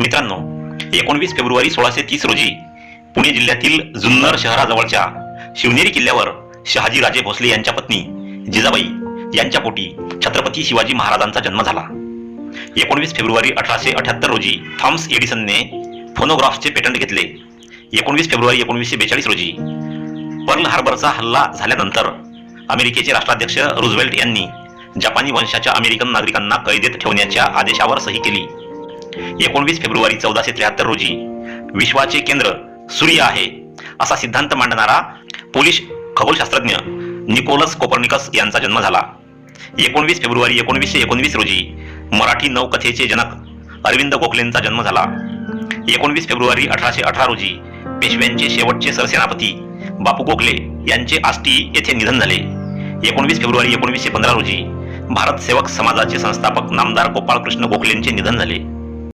मित्रांनो एकोणवीस फेब्रुवारी सोळाशे तीस रोजी पुणे जिल्ह्यातील जुन्नर शहराजवळच्या शिवनेरी किल्ल्यावर शहाजीराजे भोसले यांच्या पत्नी जिजाबाई यांच्या पोटी छत्रपती शिवाजी महाराजांचा जन्म झाला. एकोणवीस फेब्रुवारी अठराशे अठ्याहत्तर रोजी थॉम्स एडिसनने फोनोग्राफचे पेटंट घेतले. एकोणवीस फेब्रुवारी एकोणीसशे बेचाळीस रोजी पर्ल हार्बरचा हल्ला झाल्यानंतर अमेरिकेचे राष्ट्राध्यक्ष रुझवेल्ट यांनी जपानी वंशाच्या अमेरिकन नागरिकांना कैदेत ठेवण्याच्या आदेशावर सही केली. एकोणवीस फेब्रुवारी चौदाशे त्र्याहत्तर रोजी विश्वाचे केंद्र सूर्य आहे असा सिद्धांत मांडणारा पोलिश खगोलशास्त्रज्ञ निकोलस कोपर्निकस यांचा जन्म झाला. एकोणवीस फेब्रुवारी एकोणवीसशे एकोणवीस रोजी मराठी नवकथेचे जनक अरविंद गोखलेंचा जन्म झाला. एकोणवीस फेब्रुवारी अठराशे अठरा रोजी पेशव्यांचे शेवटचे सरसेनापती बापू गोखले यांचे आष्टी येथे निधन झाले. एकोणवीस फेब्रुवारी एकोणवीसशे पंधरा रोजी भारत सेवक समाजाचे संस्थापक नामदार गोपाळकृष्ण गोखलेंचे निधन झाले.